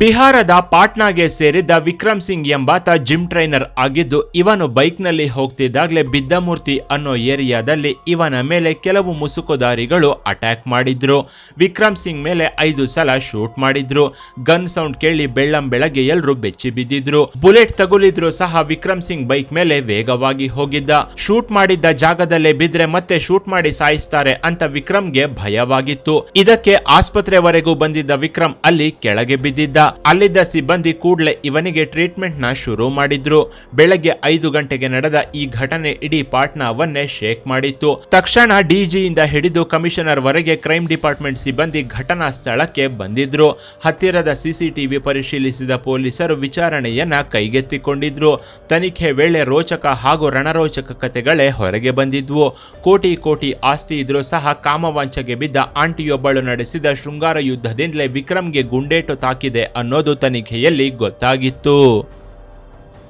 ಬಿಹಾರದ ಪಾಟ್ನಾಗೆ ಸೇರಿದ್ದ ವಿಕ್ರಮ್ ಸಿಂಗ್ ಎಂಬಾತ ಜಿಮ್ ಟ್ರೈನರ್ ಆಗಿದ್ದು, ಇವನು ಬೈಕ್ನಲ್ಲಿ ಹೋಗ್ತಿದ್ದಾಗಲೇ ಬಿದ್ದಮೂರ್ತಿ ಅನ್ನೋ ಏರಿಯಾದಲ್ಲಿ ಇವನ ಮೇಲೆ ಕೆಲವು ಮುಸುಕುದಾರಿಗಳು ಅಟ್ಯಾಕ್ ಮಾಡಿದ್ರು. ವಿಕ್ರಮ್ ಸಿಂಗ್ ಮೇಲೆ ಐದು ಸಲ ಶೂಟ್ ಮಾಡಿದ್ರು. ಗನ್ ಸೌಂಡ್ ಕೇಳಿ ಬೆಳ್ಳಂ ಬೆಳಗ್ಗೆ ಎಲ್ಲರೂ ಬೆಚ್ಚಿ ಬಿದ್ದಿದ್ರು. ಬುಲೆಟ್ ತಗುಲಿದ್ರು ಸಹ ವಿಕ್ರಮ್ ಸಿಂಗ್ ಬೈಕ್ ಮೇಲೆ ವೇಗವಾಗಿ ಹೋಗಿದ್ದ. ಶೂಟ್ ಮಾಡಿದ್ದ ಜಾಗದಲ್ಲೇ ಬಿದ್ರೆ ಮತ್ತೆ ಶೂಟ್ ಮಾಡಿ ಸಾಯಿಸ್ತಾರೆ ಅಂತ ವಿಕ್ರಮ್ಗೆ ಭಯವಾಗಿತ್ತು. ಇದಕ್ಕೆ ಆಸ್ಪತ್ರೆವರೆಗೂ ಬಂದಿದ್ದ ವಿಕ್ರಮ್ ಅಲ್ಲಿ ಕೆಳಗೆ ಬಿದ್ದಿದ್ದ. ಅಲ್ಲಿದ್ದ ಸಿಬ್ಬಂದಿ ಕೂಡಲೇ ಇವನಿಗೆ ಟ್ರೀಟ್ಮೆಂಟ್ನ ಶುರು ಮಾಡಿದ್ರು. ಬೆಳಗ್ಗೆ ಐದು ಗಂಟೆಗೆ ನಡೆದ ಈ ಘಟನೆ ಇಡೀ ಪಾಟ್ನಾವನ್ನೇ ಶೇಕ್ ಮಾಡಿತ್ತು. ತಕ್ಷಣ ಡಿಜಿಯಿಂದ ಹಿಡಿದು ಕಮಿಷನರ್ ವರೆಗೆ ಕ್ರೈಮ್ ಡಿಪಾರ್ಟ್ಮೆಂಟ್ ಸಿಬ್ಬಂದಿ ಘಟನಾ ಸ್ಥಳಕ್ಕೆ ಬಂದಿದ್ರು. ಹತ್ತಿರದ ಸಿಸಿಟಿವಿ ಪರಿಶೀಲಿಸಿದ ಪೊಲೀಸರು ವಿಚಾರಣೆಯನ್ನ ಕೈಗೆತ್ತಿಕೊಂಡಿದ್ರು. ತನಿಖೆ ವೇಳೆ ರೋಚಕ ಹಾಗೂ ರಣರೋಚಕ ಕತೆಗಳೇ ಹೊರಗೆ ಬಂದಿದ್ವು. ಕೋಟಿ ಕೋಟಿ ಆಸ್ತಿ ಇದ್ರೂ ಸಹ ಕಾಮವಾಂಚಗೆ ಬಿದ್ದ ಆಂಟಿಯೊಬ್ಬಳು ನಡೆಸಿದ ಶೃಂಗಾರ ಯುದ್ಧದಿಂದಲೇ ವಿಕ್ರಮ್ಗೆ ಗುಂಡೇಟು ತಾಕಿದೆ ಅನ್ನೋದು ತನಿಖೆಯಲ್ಲಿ ಗೊತ್ತಾಗಿತ್ತು.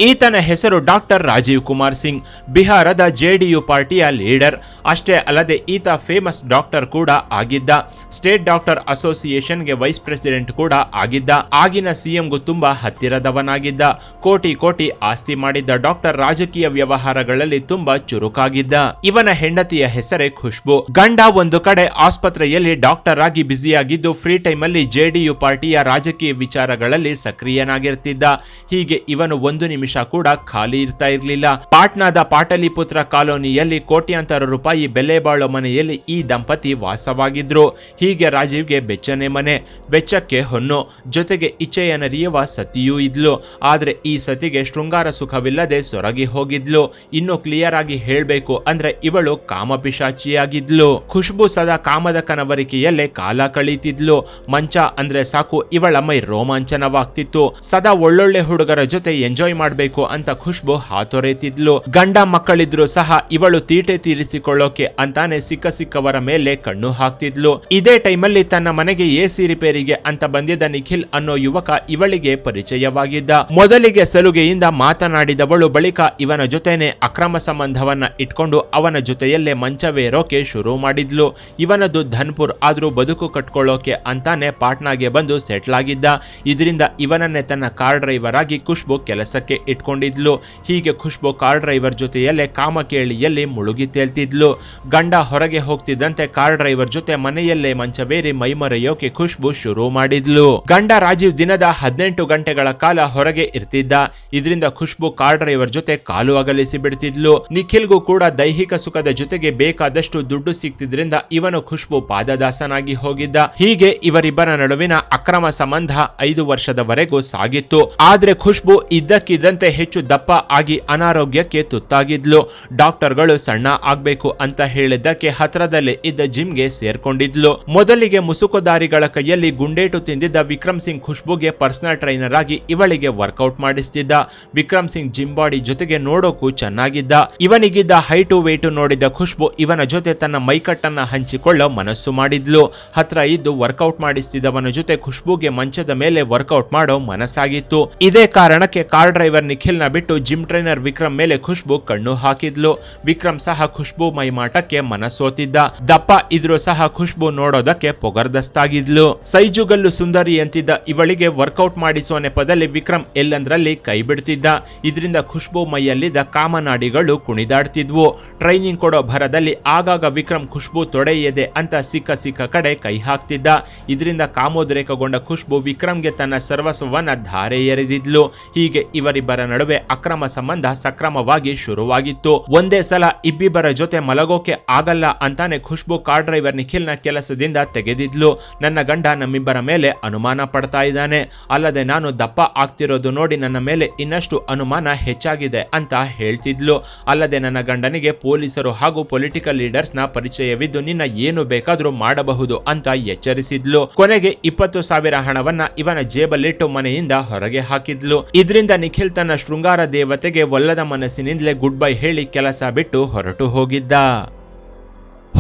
ಈತನ ಹೆಸರು ಡಾಕ್ಟರ್ ರಾಜೀವ್ ಕುಮಾರ್ ಸಿಂಗ್. ಬಿಹಾರದ ಜೆಡಿಯು ಪಾರ್ಟಿಯ ಲೀಡರ್. ಅಷ್ಟೇ ಅಲ್ಲದೆ ಈತ ಫೇಮಸ್ ಡಾಕ್ಟರ್ ಕೂಡ ಆಗಿದ್ದ. ಸ್ಟೇಟ್ ಡಾಕ್ಟರ್ ಅಸೋಸಿಯೇಷನ್ಗೆ ವೈಸ್ ಪ್ರೆಸಿಡೆಂಟ್ ಕೂಡ ಆಗಿದ್ದ. ಆಗಿನ ಸಿಎಂಗೂ ತುಂಬಾ ಹತ್ತಿರದವನಾಗಿದ್ದ. ಕೋಟಿ ಕೋಟಿ ಆಸ್ತಿ ಮಾಡಿದ್ದ ಡಾಕ್ಟರ್ ರಾಜಕೀಯ ವ್ಯವಹಾರಗಳಲ್ಲಿ ತುಂಬಾ ಚುರುಕಾಗಿದ್ದ. ಇವನ ಹೆಂಡತಿಯ ಹೆಸರೇ ಖುಷ್ಬು. ಗಂಡ ಒಂದು ಕಡೆ ಆಸ್ಪತ್ರೆಯಲ್ಲಿ ಡಾಕ್ಟರ್ ಆಗಿ ಬ್ಯುಸಿಯಾಗಿದ್ದು ಫ್ರೀ ಟೈಮಲ್ಲಿ ಜೆಡಿಯು ಪಾರ್ಟಿಯ ರಾಜಕೀಯ ವಿಚಾರಗಳಲ್ಲಿ ಸಕ್ರಿಯನಾಗಿರುತ್ತಿದ್ದ ಹೀಗೆ ಇವನು ಒಂದು ನಿಮಿಷ ಕೂಡ ಖಾಲಿ ಇರ್ತಾ ಇರಲಿಲ್ಲ. ಪಾಟ್ನಾದ ಪಾಟಲಿಪುತ್ರ ಕಾಲೋನಿಯಲ್ಲಿ ಕೋಟ್ಯಾಂತರ ರೂಪಾಯಿ ಬೆಲೆ ಬಾಳೋ ಮನೆಯಲ್ಲಿ ಈ ದಂಪತಿ ವಾಸವಾಗಿದ್ರು. ಹೀಗೆ ರಾಜೀವ್ಗೆ ಬೆಚ್ಚನೆ ಮನೆ ಬೆಚ್ಚಕ್ಕೆ ಹೊನ್ನು, ಜೊತೆಗೆ ಇಚ್ಛೆಯ ನರಿಯುವ ಸತಿಯೂ ಇದ್ಲು. ಆದ್ರೆ ಈ ಸತಿಗೆ ಶೃಂಗಾರ ಸುಖವಿಲ್ಲದೆ ಸೊರಗಿ ಹೋಗಿದ್ಲು. ಇನ್ನು ಕ್ಲಿಯರ್ ಆಗಿ ಹೇಳಬೇಕು ಅಂದ್ರೆ ಇವಳು ಕಾಮಪಿಶಾಚಿಯಾಗಿದ್ಲು. ಖುಷ್ಬು ಸದಾ ಕಾಮದ ಕನವರಿಕೆಯಲ್ಲೇ ಕಾಲ ಕಳೀತಿದ್ಲು. ಮಂಚ ಅಂದ್ರೆ ಸಾಕು ಇವಳ ಮೈ ರೋಮಾಂಚನವಾಗ್ತಿತ್ತು. ಸದಾ ಒಳ್ಳೊಳ್ಳೆ ಹುಡುಗರ ಜೊತೆ ಎಂಜಾಯ್ ಮಾಡ್ಬೇಕು ಅಂತ ಖುಷ್ಬು ಹಾತೊರೆತಿದ್ಲು ಗಂಡ ಮಕ್ಕಳಿದ್ರು ಸಹ ಇವಳು ತೀಟೆ ತೀರಿಸಿಕೊಳ್ಳೋಕೆ ಅಂತಾನೆ ಸಿಕ್ಕ ಸಿಕ್ಕವರ ಮೇಲೆ ಕಣ್ಣು ಹಾಕ್ತಿದ್ಲು. ಇದೇ ಟೈಮಲ್ಲಿ ತನ್ನ ಮನೆಗೆ ಎಸಿ ರಿಪೇರಿಗೆ ಅಂತ ಬಂದಿದ್ದ ನಿಖಿಲ್ ಅನ್ನೋ ಯುವಕ ಇವಳಿಗೆ ಪರಿಚಯವಾಗಿದ್ದ. ಮೊದಲಿಗೆ ಸಲುಗೆಯಿಂದ ಮಾತನಾಡಿದವಳು ಬಳಿಕ ಇವನ ಜೊತೆನೆ ಅಕ್ರಮ ಸಂಬಂಧವನ್ನ ಇಟ್ಕೊಂಡು ಅವನ ಜೊತೆಯಲ್ಲೇ ಮಂಚವೇರೋಕೆ ಶುರು ಮಾಡಿದ್ಲು. ಇವನದು ಧನ್ಪುರ್ ಆದ್ರೂ ಬದುಕು ಕಟ್ಕೊಳ್ಳೋಕೆ ಅಂತಾನೆ ಪಾಟ್ನಾಗೆ ಬಂದು ಸೆಟ್ಲ್ ಆಗಿದ್ದ. ಇದರಿಂದ ಇವನನ್ನೇ ತನ್ನ ಕಾರ್ ಡ್ರೈವರ್ ಆಗಿ ಖುಷ್ಬು ಕೆಲಸಕ್ಕೆ ಇಟ್ಕೊಂಡಿದ್ಲು. ಹೀಗೆ ಖುಷ್ಬು ಕಾರ್ ಡ್ರೈವರ್ ಜೊತೆಯಲ್ಲೇ ಕಾಮಕೇಳಿಯಲ್ಲಿ ಮುಳುಗಿ ತೇಲ್ತಿದ್ಲು. ಗಂಡ ಹೊರಗೆ ಹೋಗ್ತಿದ್ದಂತೆ ಕಾರ್ ಡ್ರೈವರ್ ಜೊತೆ ಮನೆಯಲ್ಲೇ ಮಂಚವೇರಿ ಮೈಮರೆಯೋಕೆ ಖುಷ್ಬು ಶುರು ಮಾಡಿದ್ಲು. ಗಂಡ ರಾಜೀವ್ ದಿನದ ಹದಿನೆಂಟು ಗಂಟೆಗಳ ಕಾಲ ಹೊರಗೆ ಇರ್ತಿದ್ದ. ಇದರಿಂದ ಖುಷ್ಬು ಕಾರ್ ಡ್ರೈವರ್ ಜೊತೆ ಕಾಲು ಅಗಲಿಸಿ ಬಿಡ್ತಿದ್ಲು. ನಿಖಿಲ್ಗೂ ಕೂಡ ದೈಹಿಕ ಸುಖದ ಜೊತೆಗೆ ಬೇಕಾದಷ್ಟು ದುಡ್ಡು ಸಿಕ್ತಿದ್ರಿಂದ ಇವನು ಖುಷ್ಬು ಪಾದದಾಸನಾಗಿ ಹೋಗಿದ್ದ. ಹೀಗೆ ಇವರಿಬ್ಬರ ನಡುವಿನ ಅಕ್ರಮ ಸಂಬಂಧ ಐದು ವರ್ಷದವರೆಗೂ ಸಾಗಿತ್ತು. ಆದ್ರೆ ಖುಷ್ಬು ಇದ್ದಕ್ಕಿದ್ದಂತೆ ಹೆಚ್ಚು ದಪ್ಪ ಆಗಿ ಅನಾರೋಗ್ಯಕ್ಕೆ ತುತ್ತಾಗಿದ್ಲು. ಡಾಕ್ಟರ್ಗಳು ಸಣ್ಣ ಆಗ್ಬೇಕು ಅಂತ ಹೇಳಿದ್ದಕ್ಕೆ ಹತ್ರದಲ್ಲೇ ಇದ್ದ ಜಿಮ್ಗೆ ಸೇರ್ಕೊಂಡಿದ್ಲು. ಮೊದಲಿಗೆ ಮುಸುಕುದಾರಿಗಳ ಕೈಯಲ್ಲಿ ಗುಂಡೇಟು ತಿಂದಿದ್ದ ವಿಕ್ರಮ್ ಸಿಂಗ್ ಖುಷ್ಬುಗೆ ಪರ್ಸನಲ್ ಟ್ರೈನರ್ ಆಗಿ ಇವಳಿಗೆ ವರ್ಕೌಟ್ ಮಾಡಿಸ್ತಿದ್ದ. ವಿಕ್ರಮ್ ಸಿಂಗ್ ಜಿಮ್ ಬಾಡಿ ಜೊತೆಗೆ ನೋಡೋಕು ಚೆನ್ನಾಗಿದ್ದ. ಇವನಿಗಿದ್ದ ಹೈಟು ವೇಟು ನೋಡಿದ ಖುಷ್ಬು ಇವನ ಜೊತೆ ತನ್ನ ಮೈಕಟ್ಟನ್ನ ಹಂಚಿಕೊಳ್ಳೋ ಮನಸ್ಸು ಮಾಡಿದ್ಲು. ಹತ್ರ ಇದ್ದು ವರ್ಕೌಟ್ ಮಾಡಿಸ್ತಿದ್ದವನ ಜೊತೆ ಖುಷ್ಬುಗೆ ಮಂಚದ ಮೇಲೆ ವರ್ಕೌಟ್ ಮಾಡೋ ಮನಸ್ಸಾಗಿತ್ತು. ಇದೇ ಕಾರಣಕ್ಕೆ ಕಾರ್ ಡ್ರೈವರ್ ನಿಖಿಲ್ನ ಬಿಟ್ಟು ಜಿಮ್ ಟ್ರೈನರ್ ವಿಕ್ರಮ್ ಮೇಲೆ ಖುಷ್ಬು ಕಣ್ಣು ಹಾಕಿದ್ಲು. ವಿಕ್ರಮ್ ಸಹ ಖುಷ್ಬು ಮೈಮಾಟಕ್ಕೆ ಮನಸೋತಿದ್ದ. ದಪ್ಪ ಇದ್ರೂ ಸಹ ಖುಷ್ಬು ನೋಡೋದಕ್ಕೆ ಪೊಗರ್ದಸ್ತಾಗಿದ್ಲು. ಸೈಜುಗಲ್ಲು ಸುಂದರಿ ಅಂತಿದ್ದ ಇವಳಿಗೆ ವರ್ಕೌಟ್ ಮಾಡಿಸುವ ನೆಪದಲ್ಲಿ ವಿಕ್ರಮ್ ಎಲ್ಲಂದ್ರಲ್ಲಿ ಕೈ ಬಿಡ್ತಿದ್ದ. ಇದರಿಂದ ಖುಷ್ಬು ಮೈಯಲ್ಲಿದ್ದ ಕಾಮನಾಡಿಗಳು ಕುಣಿದಾಡ್ತಿದ್ವು. ಟ್ರೈನಿಂಗ್ ಕೊಡೋ ಭರದಲ್ಲಿ ಆಗಾಗ ವಿಕ್ರಮ್ ಖುಷ್ಬು ತೊಡೆಯದೆ ಅಂತ ಸಿಕ್ಕ ಸಿಕ್ಕ ಕಡೆ ಕೈ ಹಾಕ್ತಿದ್ದ. ಇದರಿಂದ ಕಾಮೋದ್ರೇಕಗೊಂಡ ಖುಷ್ಬು ವಿಕ್ರಮ್ಗೆ ತನ್ನ ಸರ್ವಸ್ವವನ್ನ ಧಾರೆ ಎರೆದಿದ್ಲು. ಹೀಗೆ ಇವರಿಬ್ಬರ ನಡುವೆ ಅಕ್ರಮ ಸಂಬಂಧ ಸಕ್ರಮವಾಗಿ ಶುರುವಾಗಿತ್ತು. ಒಂದೇ ಸಲ ಇಬ್ಬಿಬ್ಬರ ಜೊತೆ ಮಲಗೋಕೆ ಆಗಲ್ಲ ಅಂತಾನೆ ಖುಷ್ಬು ಕಾರ್ ಡ್ರೈವರ್ ನಿಖಿಲ್ನ ಕೆಲಸದಿಂದ ತೆಗೆದಿದ್ಲು. ನನ್ನ ಗಂಡ ನಮ್ಮಿಬ್ಬರ ಮೇಲೆ ಅನುಮಾನ ಪಡ್ತಾ ಇದ್ದಾನೆ. ಅಲ್ಲದೆ ನಾನು ದಪ್ಪ ಆಗ್ತಿರೋದು ನೋಡಿ ನನ್ನ ಮೇಲೆ ಇನ್ನಷ್ಟು ಅನುಮಾನ ಹೆಚ್ಚಾಗಿದೆ ಅಂತ ಹೇಳ್ತಿದ್ಲು. ಅಲ್ಲದೆ ನನ್ನ ಗಂಡನಿಗೆ ಪೊಲೀಸರು ಹಾಗೂ ಪೊಲಿಟಿಕಲ್ ಲೀಡರ್ಸ್ನ ಪರಿಚಯವಿದ್ದು ನಿನ್ನ ಏನು ಬೇಕಾದ್ರೂ ಮಾಡಬಹುದು ಅಂತ ಎಚ್ಚರಿಸಿದ್ಲು. ಕೊನೆಗೆ ಇಪ್ಪತ್ತು ಸಾವಿರ ಹಣವನ್ನ ಇವನ ಜೇಬಲ್ಲಿಟ್ಟು ಮನೆಯಿಂದ ಹೊರಗೆ ಹಾಕಿದ್ಲು. ಇದರಿಂದ ನಿಖಿಲ್ ತನ್ನ ಶೃಂಗಾರ ದೇವತೆಗೆ ಒಲ್ಲದ ಮನಸ್ಸಿನಿಂದಲೇ ಗುಡ್ ಬೈ ಹೇಳಿ ಕೆಲಸ ಬಿಟ್ಟು ಹೊರಟು ಹೋಗಿದ್ದ.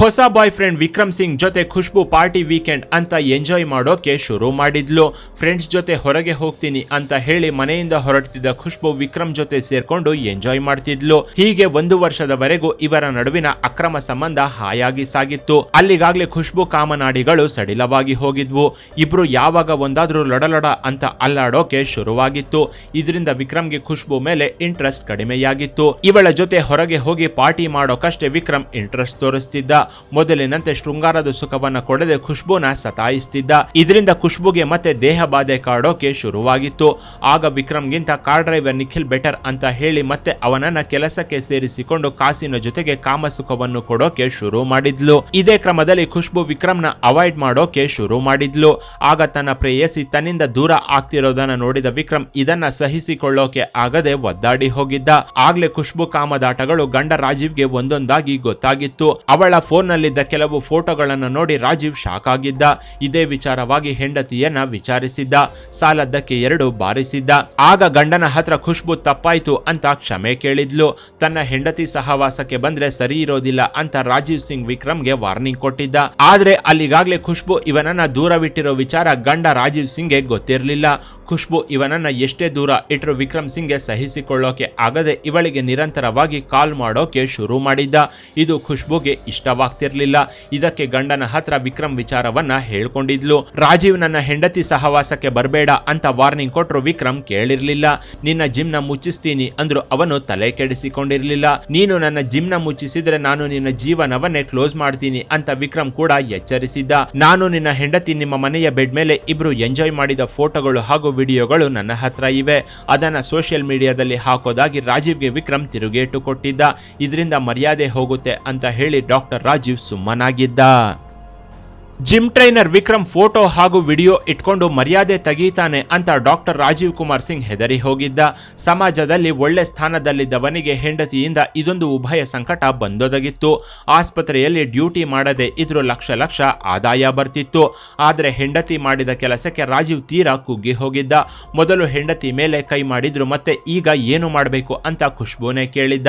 ಹೊಸ ಬಾಯ್ ಫ್ರೆಂಡ್ ವಿಕ್ರಮ್ ಸಿಂಗ್ ಜೊತೆ ಖುಷ್ಬು ಪಾರ್ಟಿ ವೀಕೆಂಡ್ ಅಂತ ಎಂಜಾಯ್ ಮಾಡೋಕೆ ಶುರು ಮಾಡಿದ್ಲು. ಫ್ರೆಂಡ್ಸ್ ಜೊತೆ ಹೊರಗೆ ಹೋಗ್ತೀನಿ ಅಂತ ಹೇಳಿ ಮನೆಯಿಂದ ಹೊರಡ್ತಿದ್ದ ಖುಷ್ಬು ವಿಕ್ರಮ್ ಜೊತೆ ಸೇರ್ಕೊಂಡು ಎಂಜಾಯ್ ಮಾಡ್ತಿದ್ಲು. ಹೀಗೆ ಒಂದು ವರ್ಷದವರೆಗೂ ಇವರ ನಡುವಿನ ಅಕ್ರಮ ಸಂಬಂಧ ಹಾಯಾಗಿ ಸಾಗಿತ್ತು. ಅಲ್ಲಿಗಾಗ್ಲೇ ಖುಷ್ಬು ಕಾಮನಾಡಿಗಳು ಸಡಿಲವಾಗಿ ಹೋಗಿದ್ವು. ಇಬ್ರು ಯಾವಾಗ ಒಂದಾದ್ರೂ ಲೊಡಲೊಡ ಅಂತ ಅಲ್ಲಾಡೋಕೆ ಶುರುವಾಗಿತ್ತು. ಇದರಿಂದ ವಿಕ್ರಮ್ಗೆ ಖುಷ್ಬು ಮೇಲೆ ಇಂಟ್ರೆಸ್ಟ್ ಕಡಿಮೆಯಾಗಿತ್ತು. ಇವಳ ಜೊತೆ ಹೊರಗೆ ಹೋಗಿ ಪಾರ್ಟಿ ಮಾಡೋಕಷ್ಟೇ ವಿಕ್ರಮ್ ಇಂಟ್ರೆಸ್ಟ್ ತೋರಿಸ್ತಿದ್ದ. ಮೊದಲಿನಂತೆ ಶೃಂಗಾರದ ಸುಖವನ್ನ ಕೊಡದೆ ಖುಷ್ಬುನ ಸತಾಯಿಸ್ತಿದ್ದ. ಇದರಿಂದ ಖುಷ್ಬುಗೆ ಮತ್ತೆ ದೇಹ ಬಾಧೆ ಕಾಡೋಕೆ ಶುರುವಾಗಿತ್ತು. ಆಗ ವಿಕ್ರಮ್ಗಿಂತ ಕಾರ್ ಡ್ರೈವರ್ ನಿಖಿಲ್ ಬೆಟರ್ ಅಂತ ಹೇಳಿ ಮತ್ತೆ ಅವನನ್ನ ಕೆಲಸಕ್ಕೆ ಸೇರಿಸಿಕೊಂಡು ಕಾಸಿನ ಜೊತೆಗೆ ಕಾಮಸುಖವನ್ನು ಕೊಡೋಕೆ ಶುರು ಮಾಡಿದ್ಲು. ಇದೇ ಕ್ರಮದಲ್ಲಿ ಖುಷ್ಬು ವಿಕ್ರಮ್ನ ಅವಾಯ್ಡ್ ಮಾಡೋಕೆ ಶುರು ಮಾಡಿದ್ಲು. ಆಗ ತನ್ನ ಪ್ರೇಯಸಿ ತನ್ನಿಂದ ದೂರ ಆಗ್ತಿರೋದನ್ನ ನೋಡಿದ ವಿಕ್ರಮ್ ಇದನ್ನ ಸಹಿಸಿಕೊಳ್ಳೋಕೆ ಆಗದೆ ಒದ್ದಾಡಿ ಹೋಗಿದ್ದ. ಆಗ್ಲೇ ಖುಷ್ಬು ಕಾಮದಾಟಗಳು ಗಂಡ ರಾಜೀವ್ಗೆ ಒಂದೊಂದಾಗಿ ಗೊತ್ತಾಗಿತ್ತು. ಅವಳ ಫೋನ್ನಲ್ಲಿದ್ದ ಕೆಲವು ಫೋಟೋಗಳನ್ನು ನೋಡಿ ರಾಜೀವ್ ಶಾಕ್ ಆಗಿದ್ದ. ಇದೇ ವಿಚಾರವಾಗಿ ಹೆಂಡತಿಯನ್ನ ವಿಚಾರಿಸಿದ್ದ. ಸಾಲದ್ದಕ್ಕೆ ಎರಡು ಬಾರಿಸಿದ್ದ. ಆಗ ಗಂಡನ ಹತ್ರ ಖುಷ್ಬು ತಪ್ಪಾಯ್ತು ಅಂತ ಕ್ಷಮೆ ಕೇಳಿದ್ಲು. ತನ್ನ ಹೆಂಡತಿ ಸಹವಾಸಕ್ಕೆ ಬಂದ್ರೆ ಸರಿ ಇರೋದಿಲ್ಲ ಅಂತ ರಾಜೀವ್ ಸಿಂಗ್ ವಿಕ್ರಮ್ಗೆ ವಾರ್ನಿಂಗ್ ಕೊಟ್ಟಿದ್ದ. ಆದ್ರೆ ಅಲ್ಲಿಗಾಗ್ಲೇ ಖುಷ್ಬು ಇವನನ್ನ ದೂರವಿಟ್ಟಿರೋ ವಿಚಾರ ಗಂಡ ರಾಜೀವ್ ಸಿಂಗ್ಗೆ ಗೊತ್ತಿರಲಿಲ್ಲ. ಖುಷ್ಬು ಇವನನ್ನ ಎಷ್ಟೇ ದೂರ ಇಟ್ಟರು ವಿಕ್ರಮ್ ಸಿಂಗ್ಗೆ ಸಹಿಸಿಕೊಳ್ಳೋಕೆ ಆಗದೆ ಇವಳಿಗೆ ನಿರಂತರವಾಗಿ ಕಾಲ್ ಮಾಡೋಕೆ ಶುರು ಮಾಡಿದ್ದ. ಇದು ಖುಷ್ಬುಗೆ ಇಷ್ಟವಾಗ್ತಿರ್ಲಿಲ್ಲ ಇದಕ್ಕೆ ಗಂಡನ ಹತ್ರ ವಿಕ್ರಮ್ ವಿಚಾರವನ್ನ ಹೇಳ್ಕೊಂಡಿದ್ಲು. ರಾಜೀವ್ ನನ್ನ ಹೆಂಡತಿ ಸಹವಾಸಕ್ಕೆ ಬರಬೇಡ ಅಂತ ವಾರ್ನಿಂಗ್ ಕೊಟ್ರು ವಿಕ್ರಮ್ ಕೇಳಿರ್ಲಿಲ್ಲ. ನಿನ್ನ ಜಿಮ್ನ ಮುಚ್ಚಿಸ್ತೀನಿ ಅಂದ್ರು ಅವನು ತಲೆ ಕೆಡಿಸಿಕೊಂಡಿರ್ಲಿಲ್ಲ. ನೀನು ನನ್ನ ಜಿಮ್ನ ಮುಚ್ಚಿಸಿದ್ರೆ ನಾನು ನಿನ್ನ ಜೀವನವನ್ನೇ ಕ್ಲೋಸ್ ಮಾಡ್ತೀನಿ ಅಂತ ವಿಕ್ರಮ್ ಕೂಡ ಎಚ್ಚರಿಸಿದ್ದ. ನಾನು ನಿನ್ನ ಹೆಂಡತಿ ನಿಮ್ಮ ಮನೆಯ ಬೆಡ್ ಮೇಲೆ ಇಬ್ರು ಎಂಜಾಯ್ ಮಾಡಿದ ಫೋಟೋಗಳು ಹಾಗೂ ವಿಡಿಯೋಗಳು ನನ್ನ ಹತ್ರ ಇವೆ. ಅದನ್ನ ಸೋಷಿಯಲ್ ಮೀಡಿಯಾದಲ್ಲಿ ಹಾಕೋದಾಗಿ ರಾಜೀವ್ಗೆ ವಿಕ್ರಮ್ ತಿರುಗೇಟು ಕೊಟ್ಟಿದ್ದ. ಇದರಿಂದ ಮರ್ಯಾದೆ ಹೋಗುತ್ತೆ ಅಂತ ಹೇಳಿ ಡಾಕ್ಟರ್ ರಾಜೀವ್ ಸುಮ್ಮನಾಗಿದ್ದ. ಜಿಮ್ ಟ್ರೈನರ್ ವಿಕ್ರಮ್ ಫೋಟೋ ಹಾಗೂ ವಿಡಿಯೋ ಇಟ್ಕೊಂಡು ಮರ್ಯಾದೆ ತೆಗೀತಾನೆ ಅಂತ ಡಾಕ್ಟರ್ ರಾಜೀವ್ ಕುಮಾರ್ ಸಿಂಗ್ ಹೆದರಿ ಹೋಗಿದ್ದ. ಸಮಾಜದಲ್ಲಿ ಒಳ್ಳೆ ಸ್ಥಾನದಲ್ಲಿದ್ದವನಿಗೆ ಹೆಂಡತಿಯಿಂದ ಇದೊಂದು ಉಭಯ ಸಂಕಟ ಬಂದೊದಗಿತ್ತು. ಆಸ್ಪತ್ರೆಯಲ್ಲಿ ಡ್ಯೂಟಿ ಮಾಡದೆ ಇದ್ರ ಲಕ್ಷ ಲಕ್ಷ ಆದಾಯ ಬರ್ತಿತ್ತು. ಆದರೆ ಹೆಂಡತಿ ಮಾಡಿದ ಕೆಲಸಕ್ಕೆ ರಾಜೀವ್ ತೀರಾ ಕುಗ್ಗಿ ಹೋಗಿದ್ದ. ಮೊದಲು ಹೆಂಡತಿ ಮೇಲೆ ಕೈ ಮಾಡಿದ್ರು, ಮತ್ತೆ ಈಗ ಏನು ಮಾಡಬೇಕು ಅಂತ ಖುಷ್ಬೂನೇ ಕೇಳಿದ್ದ.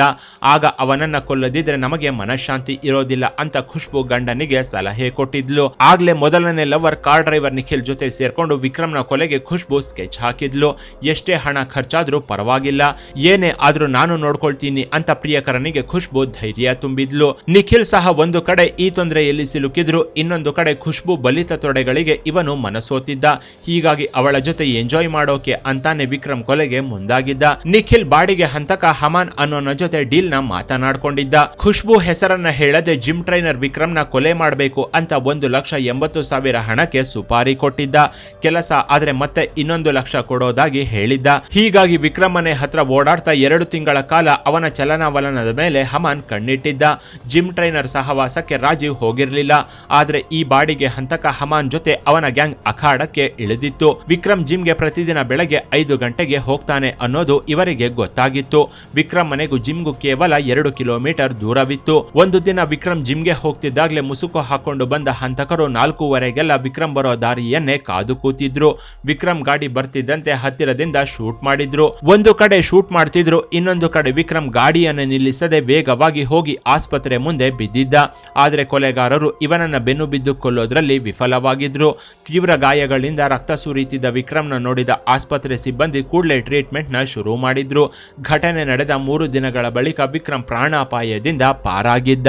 ಆಗ ಅವನನ್ನ ಕೊಲ್ಲದಿದ್ರೆ ನಮಗೆ ಮನಃಶಾಂತಿ ಇರೋದಿಲ್ಲ ಅಂತ ಖುಷ್ಬು ಗಂಡನಿಗೆ ಸಲಹೆ ಕೊಟ್ಟಿದ್ಲು. ಆಗ್ಲೇ ಮೊದಲನೇ ಲವರ್ ಕಾರ್ ಡ್ರೈವರ್ ನಿಖಿಲ್ ಜೊತೆ ಸೇರ್ಕೊಂಡು ವಿಕ್ರಮ್ನ ಕೊಲೆಗೆ ಖುಷ್ಬು ಸ್ಕೆಚ್ ಹಾಕಿದ್ಲು. ಎಷ್ಟೇ ಹಣ ಖರ್ಚಾದ್ರೂ ಪರವಾಗಿಲ್ಲ. ಏನೇ ಆದ್ರೂ ನಾನು ನೋಡ್ಕೊಳ್ತೀನಿ ಅಂತ ಪ್ರಿಯಕರನಿಗೆ ಖುಷ್ಬು ಧೈರ್ಯ ತುಂಬಿದ್ಲು. ನಿಖಿಲ್ ಸಹ ಒಂದು ಕಡೆ ಈ ತೊಂದರೆಯಲ್ಲಿ ಸಿಲುಕಿದ್ರು, ಇನ್ನೊಂದು ಕಡೆ ಖುಷ್ಬು ಬಲಿತ ತೊಡೆಗಳಿಗೆ ಇವನು ಮನಸೋತಿದ್ದ. ಹೀಗಾಗಿ ಅವಳ ಜೊತೆ ಎಂಜಾಯ್ ಮಾಡೋಕೆ ಅಂತಾನೆ ವಿಕ್ರಮ್ ಕೊಲೆಗೆ ಮುಂದಾಗಿದ್ದ. ನಿಖಿಲ್ ಬಾಡಿಗೆ ಹಂತಕ ಹಮಾನ್ ಅನ್ನೋನ ಜೊತೆ ಡೀಲ್ನ ಮಾತನಾಡ್ಕೊಂಡಿದ್ದ. ಖುಷ್ಬು ಹೆಸರನ್ನ ಹೇಳದೆ ಜಿಮ್ ಟ್ರೈನರ್ ವಿಕ್ರಮ್ನ ಕೊಲೆ ಮಾಡಬೇಕು ಅಂತ ಒಂದು ಲಕ್ಷ ಎಂಬತ್ತು ಸಾವಿರ ಹಣಕ್ಕೆ ಸುಪಾರಿ ಕೊಟ್ಟಿದ್ದ. ಕೆಲಸ ಆದರೆ ಮತ್ತೆ ಇನ್ನೊಂದು ಲಕ್ಷ ಕೊಡೋದಾಗಿ ಹೇಳಿದ್ದ. ಹೀಗಾಗಿ ವಿಕ್ರಮನೆ ಹತ್ರ ಓಡಾಡ್ತಾ ಎರಡು ತಿಂಗಳ ಕಾಲ ಅವನ ಚಲನವಲನದ ಮೇಲೆ ಹಮನ್ ಕಣ್ಣಿಟ್ಟಿದ್ದ. ಜಿಮ್ ಟ್ರೈನರ್ ಸಹವಾಸಕ್ಕೆ ರಾಜೀವ್ ಹೋಗಿರಲಿಲ್ಲ. ಆದರೆ ಈ ಬಾಡಿಗೆ ಹಂತಕ ಹಮಾನ್ ಜೊತೆ ಅವನ ಗ್ಯಾಂಗ್ ಅಖಾಡಕ್ಕೆ ಇಳಿದಿತ್ತು. ವಿಕ್ರಮ್ ಜಿಮ್ಗೆ ಪ್ರತಿದಿನ ಬೆಳಗ್ಗೆ ಐದು ಗಂಟೆಗೆ ಹೋಗ್ತಾನೆ ಅನ್ನೋದು ಇವರಿಗೆ ಗೊತ್ತಾಗಿತ್ತು. ವಿಕ್ರಮ್ ಮನೆಗೂ ಜಿಮ್ಗೂ ಕೇವಲ ಎರಡು ಕಿಲೋಮೀಟರ್ ದೂರವಿತ್ತು. ಒಂದು ದಿನ ವಿಕ್ರಮ್ ಜಿಮ್ಗೆ ಹೋಗ್ತಿದ್ದಾಗಲೇ ಮುಸುಕು ಹಾಕೊಂಡು ಬಂದ ಹಂತಕರು ನಾಲ್ಕೂವರೆಗೆಲ್ಲ ವಿಕ್ರಮ್ ಬರೋ ದಾರಿಯನ್ನೇ ಕಾದು ಕೂತಿದ್ರು. ವಿಕ್ರಮ್ ಗಾಡಿ ಬರ್ತಿದ್ದಂತೆ ಹತ್ತಿರದಿಂದ ಶೂಟ್ ಮಾಡಿದ್ರು. ಒಂದು ಕಡೆ ಶೂಟ್ ಮಾಡ್ತಿದ್ರು, ಇನ್ನೊಂದು ಕಡೆ ವಿಕ್ರಮ್ ಗಾಡಿಯನ್ನು ನಿಲ್ಲಿಸದೆ ವೇಗವಾಗಿ ಹೋಗಿ ಆಸ್ಪತ್ರೆ ಮುಂದೆ ಬಿದ್ದಿದ್ದ. ಆದರೆ ಕೊಲೆಗಾರರು ಇವನನ್ನ ಬೆನ್ನು ಬಿದ್ದು ಕೊಲ್ಲೋದ್ರಲ್ಲಿ ವಿಫಲವಾಗಿದ್ರು. ತೀವ್ರ ಗಾಯಗಳಿಂದ ರಕ್ತ ಸುರಿಯುತ್ತಿದ್ದ ವಿಕ್ರಮ್ನ ನೋಡಿದ ಆಸ್ಪತ್ರೆ ಸಿಬ್ಬಂದಿ ಕೂಡಲೇ ಟ್ರೀಟ್ಮೆಂಟ್ನ ಶುರು ಮಾಡಿದ್ರು. ಘಟನೆ ನಡೆದ ಮೂರು ದಿನಗಳ ಬಳಿಕ ವಿಕ್ರಮ್ ಪ್ರಾಣಾಪಾಯದಿಂದ ಪಾರಾಗಿದ್ದ.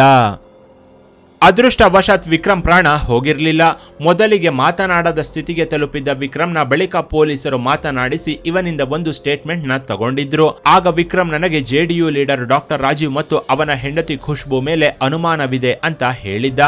ಅದೃಷ್ಟವಶಾತ್ ವಿಕ್ರಮ್ ಪ್ರಾಣ ಹೋಗಿರಲಿಲ್ಲ. ಮೊದಲಿಗೆ ಮಾತನಾಡದ ಸ್ಥಿತಿಗೆ ತಲುಪಿದ್ದ ವಿಕ್ರಮ್ನ ಬಳಿಕ ಪೊಲೀಸರು ಮಾತನಾಡಿಸಿ ಇವನಿಂದ ಒಂದು ಸ್ಟೇಟ್ಮೆಂಟ್ನ ತಗೊಂಡಿದ್ರು. ಆಗ ವಿಕ್ರಮ್ ನನಗೆ ಜೆಡಿಯು ಲೀಡರ್ ಡಾಕ್ಟರ್ ರಾಜೀವ್ ಮತ್ತು ಅವನ ಹೆಂಡತಿ ಖುಷ್ಬು ಮೇಲೆ ಅನುಮಾನವಿದೆ ಅಂತ ಹೇಳಿದ್ದ.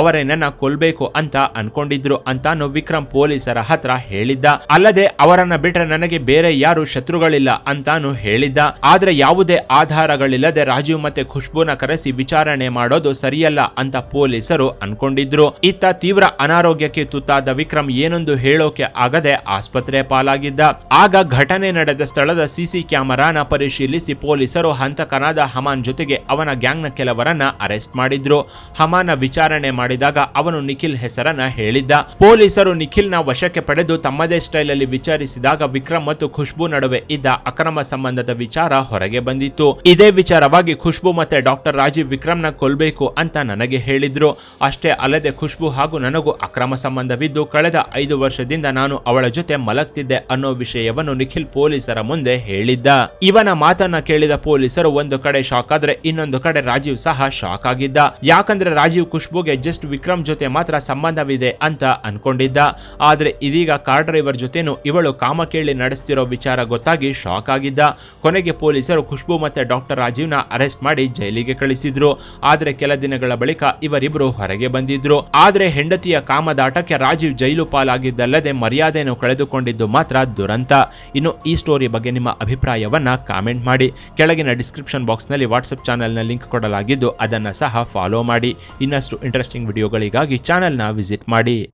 ಅವರೇ ನನ್ನ ಕೊಲ್ಬೇಕು ಅಂತ ಅನ್ಕೊಂಡಿದ್ರು ಅಂತಾನು ವಿಕ್ರಮ್ ಪೊಲೀಸರ ಹತ್ರ ಹೇಳಿದ್ದ. ಅಲ್ಲದೆ ಅವರನ್ನ ಬಿಟ್ರೆ ನನಗೆ ಬೇರೆ ಯಾರು ಶತ್ರುಗಳಿಲ್ಲ ಅಂತಾನು ಹೇಳಿದ್ದ. ಆದ್ರೆ ಯಾವುದೇ ಆಧಾರಗಳಿಲ್ಲದೆ ರಾಜೀವ್ ಮತ್ತೆ ಖುಷ್ಬುನ ಕರೆಸಿ ವಿಚಾರಣೆ ಮಾಡೋದು ಸರಿಯಲ್ಲ ಅಂತ ಪೊಲೀಸರು ಅನ್ಕೊಂಡಿದ್ರು. ಇತ್ತ ತೀವ್ರ ಅನಾರೋಗ್ಯಕ್ಕೆ ತುತ್ತಾದ ವಿಕ್ರಮ್ ಏನೊಂದು ಹೇಳೋಕೆ ಆಗದೆ ಆಸ್ಪತ್ರೆ ಪಾಲಾಗಿದ್ದ. ಆಗ ಘಟನೆ ನಡೆದ ಸ್ಥಳದ ಸಿಸಿ ಕ್ಯಾಮೆರಾನ ಪರಿಶೀಲಿಸಿ ಪೊಲೀಸರು ಹಂತಕನಾದ ಹಮಾನ್ ಜೊತೆಗೆ ಅವನ ಗ್ಯಾಂಗ್ನ ಕೆಲವರನ್ನ ಅರೆಸ್ಟ್ ಮಾಡಿದ್ರು. ಹಮಾನ ವಿಚಾರಣೆ ಮಾಡಿದಾಗ ಅವನು ನಿಖಿಲ್ ಹೆಸರನ್ನ ಹೇಳಿದ್ದ. ಪೊಲೀಸರು ನಿಖಿಲ್ನ ವಶಕ್ಕೆ ಪಡೆದು ತಮ್ಮದೇ ಸ್ಟೈಲ್ ಅಲ್ಲಿ ವಿಚಾರಿಸಿದಾಗ ವಿಕ್ರಮ್ ಮತ್ತು ಖುಷ್ಬು ನಡುವೆ ಇದ್ದ ಅಕ್ರಮ ಸಂಬಂಧದ ವಿಚಾರ ಹೊರಗೆ ಬಂದಿತ್ತು. ಇದೇ ವಿಚಾರವಾಗಿ ಖುಷ್ಬು ಮತ್ತೆ ಡಾಕ್ಟರ್ ರಾಜೀವ್ ವಿಕ್ರಮ್ನ ಕೊಲ್ಬೇಕು ಅಂತ ನನಗೆ ಹೇಳಿದ್ರು. ಹೇಳಿದ್ರು ಅಷ್ಟೇ ಅಲ್ಲದೆ ಖುಷ್ಬು ಹಾಗೂ ನನಗೂ ಅಕ್ರಮ ಸಂಬಂಧವಿದ್ದು ಕಳೆದ ಐದು ವರ್ಷದಿಂದ ನಾನು ಅವಳ ಜೊತೆ ಮಲಗ್ತಿದ್ದೆ ಅನ್ನೋ ವಿಷಯವನ್ನು ನಿಖಿಲ್ ಪೊಲೀಸರ ಮುಂದೆ ಹೇಳಿದ್ದ. ಇವನ ಮಾತನ್ನ ಕೇಳಿದ ಪೊಲೀಸರು ಒಂದು ಕಡೆ ಶಾಕ್ ಆದ್ರೆ ಇನ್ನೊಂದು ಕಡೆ ರಾಜೀವ್ ಸಹ ಶಾಕ್ ಆಗಿದ್ದ. ಯಾಕಂದ್ರೆ ರಾಜೀವ್ ಖುಷ್ಬುಗೆ ಜಸ್ಟ್ ವಿಕ್ರಮ್ ಜೊತೆ ಮಾತ್ರ ಸಂಬಂಧವಿದೆ ಅಂತ ಅನ್ಕೊಂಡಿದ್ದ. ಆದ್ರೆ ಇದೀಗ ಕಾರ್ ಡ್ರೈವರ್ ಜೊತೆನೂ ಇವಳು ಕಾಮ ಕೇಳಿ ನಡೆಸ್ತಿರೋ ವಿಚಾರ ಗೊತ್ತಾಗಿ ಶಾಕ್ ಆಗಿದ್ದ. ಕೊನೆಗೆ ಪೊಲೀಸರು ಖುಷ್ಬು ಮತ್ತೆ ಡಾಕ್ಟರ್ ರಾಜೀವ್ನ ಅರೆಸ್ಟ್ ಮಾಡಿ ಜೈಲಿಗೆ ಕಳಿಸಿದ್ರು. ಆದ್ರೆ ಕೆಲ ದಿನಗಳ ಬಳಿಕ ಇವರಿಬ್ರು ಹೊರಗೆ ಬಂದಿದ್ರು. ಆದ್ರೆ ಹೆಂಡತಿಯ ಕಾಮದಾಟಕ್ಕೆ ರಾಜೀವ್ ಜೈಲು ಪಾಲಾಗಿದ್ದಲ್ಲದೆ ಮರ್ಯಾದೆಯನ್ನು ಕಳೆದುಕೊಂಡಿದ್ದು ಮಾತ್ರ ದುರಂತ. ಇನ್ನು ಈ ಸ್ಟೋರಿ ಬಗ್ಗೆ ನಿಮ್ಮ ಅಭಿಪ್ರಾಯವನ್ನ ಕಾಮೆಂಟ್ ಮಾಡಿ. ಕೆಳಗಿನ ಡಿಸ್ಕ್ರಿಪ್ಷನ್ ಬಾಕ್ಸ್ನಲ್ಲಿ ವಾಟ್ಸಪ್ ಚಾನೆಲ್ನ ಲಿಂಕ್ ಕೊಡಲಾಗಿದ್ದು ಅದನ್ನು ಸಹ ಫಾಲೋ ಮಾಡಿ. ಇನ್ನಷ್ಟು ಇಂಟ್ರೆಸ್ಟಿಂಗ್ ವಿಡಿಯೋಗಳಿಗಾಗಿ ಚಾನೆಲ್ನ ವಿಸಿಟ್ ಮಾಡಿ.